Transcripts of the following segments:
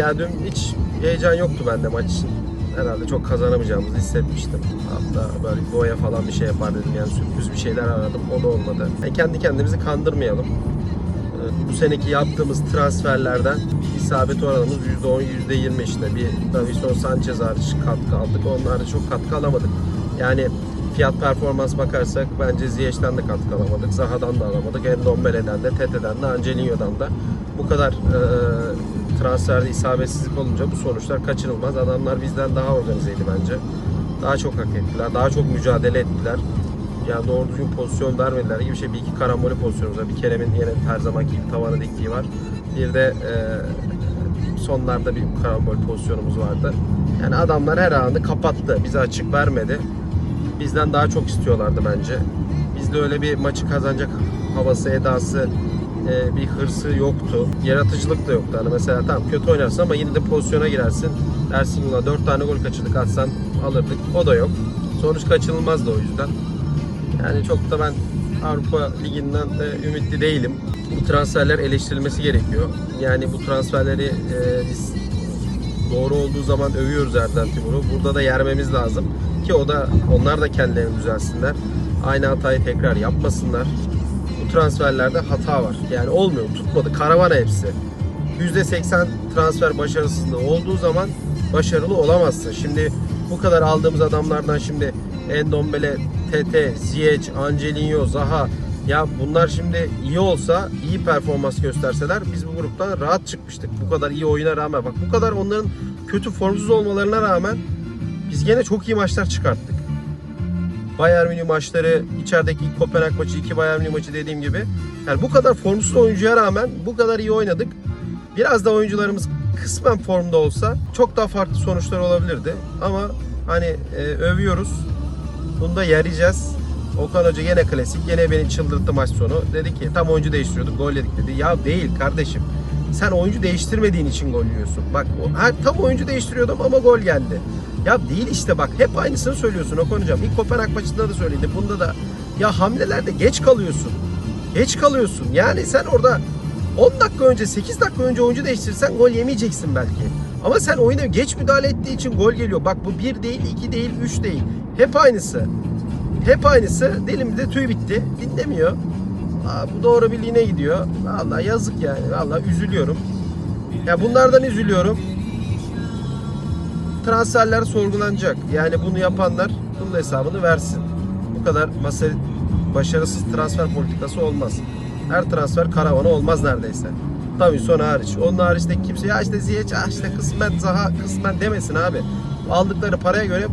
Ya dün hiç heyecan yoktu bende maç için. Herhalde çok kazanamayacağımızı hissetmiştim. Hatta böyle boya falan bir şey yapar dedim yani sürpriz bir şeyler aradım. O da olmadı. Yani kendi kendimizi kandırmayalım. Ee, Bu seneki yaptığımız transferlerden isabet oranımız %10, %20 işte. Bir Davison Sanchez hariç katkı aldık. Onun hariç çok katkı alamadık. Yani fiyat performans bakarsak bence Ziyech'ten de katkı alamadık. Zaha'dan da alamadık. Endombele'den de, Tete'den de, Angelinho'dan da. Bu kadar e, transferde isabetsizlik olunca bu sonuçlar kaçınılmaz. Adamlar bizden daha organizeydi bence. Daha çok hak ettiler. Daha çok mücadele ettiler. Yani doğru düzgün pozisyon vermediler gibi bir şey. Bir iki karambole pozisyonumuz var. Bir Kerem'in yine her zamanki gibi tavana diktiği var. Bir de e, sonlarda bir karambol pozisyonumuz vardı. Yani adamlar her anı kapattı. Bize açık vermedi. Bizden daha çok istiyorlardı bence. Bizde öyle bir maçı kazanacak havası, edası, e, bir hırsı yoktu. Yaratıcılık da yoktu. Hani mesela tamam kötü oynarsın ama yine de pozisyona girersin. Dersin buna 4 tane gol kaçırdık atsan alırdık. O da yok. Sonuç kaçınılmazdı o yüzden. Yani çok da ben Avrupa Ligi'nden de ümitli değilim. Bu transferler eleştirilmesi gerekiyor. Yani bu transferleri e, biz doğru olduğu zaman övüyoruz Erden Timur'u. Burada da yermemiz lazım ki o da onlar da kendilerini düzelsinler. Aynı hatayı tekrar yapmasınlar. Transferlerde hata var. Yani olmuyor, tutmadı. Karavana hepsi. %80 transfer başarısızlığı olduğu zaman başarılı olamazsın. Şimdi bu kadar aldığımız adamlardan şimdi Endombele, Tete, Ziyech, Angelinho, Zaha ya bunlar şimdi iyi olsa, iyi performans gösterseler biz bu gruptan rahat çıkmıştık. Bu kadar iyi oyuna rağmen. Bak bu kadar onların kötü formsuz olmalarına rağmen biz gene çok iyi maçlar çıkarttık. Bayern Münih maçları, içerideki Kopenhag maçı, iki Bayern Münih maçı dediğim gibi. Yani bu kadar formsuz oyuncuya rağmen bu kadar iyi oynadık. Biraz da oyuncularımız kısmen formda olsa çok daha farklı sonuçlar olabilirdi. Ama hani e, övüyoruz. Bunu da yarayacağız. Okan Hoca gene klasik. Gene beni çıldırttı maç sonu. Dedi ki tam oyuncu değiştiriyorduk gol yedik dedi. Ya değil kardeşim. Sen oyuncu değiştirmediğin için gol yiyorsun. Bak ha, tam oyuncu değiştiriyordum ama gol geldi. Ya değil işte bak hep aynısını söylüyorsun Okan Hocam. İlk Kopenhag maçında da söyledi. Bunda da ya hamlelerde geç kalıyorsun. Geç kalıyorsun. Yani sen orada 10 dakika önce 8 dakika önce oyuncu değiştirsen gol yemeyeceksin belki. Ama sen oyuna geç müdahale ettiği için gol geliyor. Bak bu 1 değil, 2 değil, 3 değil. Hep aynısı. Hep aynısı. Dilimde tüy bitti. Dinlemiyor. Aa, bu doğru birliğine gidiyor. Vallahi yazık yani. Vallahi üzülüyorum. Ya bunlardan üzülüyorum. Transferler sorgulanacak. Yani bunu yapanlar bunun hesabını versin. Bu kadar masa başarısız transfer politikası olmaz. Her transfer karavana olmaz neredeyse. Tabii son hariç. Onun hariçte kimse ya işte Ziyech, ah işte kısmet, Zaha kısmen demesin abi. Aldıkları paraya göre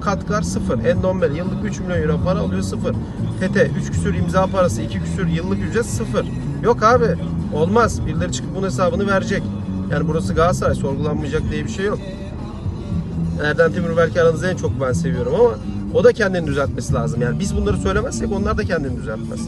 katkılar sıfır. Endombele yıllık 3 milyon euro para alıyor sıfır. Tete 3 küsür imza parası, 2 küsür yıllık ücret sıfır. Yok abi olmaz. Birileri çıkıp bunun hesabını verecek. Yani burası Galatasaray sorgulanmayacak diye bir şey yok. Erden Timur belki aranızda en çok ben seviyorum ama o da kendini düzeltmesi lazım. Yani biz bunları söylemezsek onlar da kendini düzeltmez.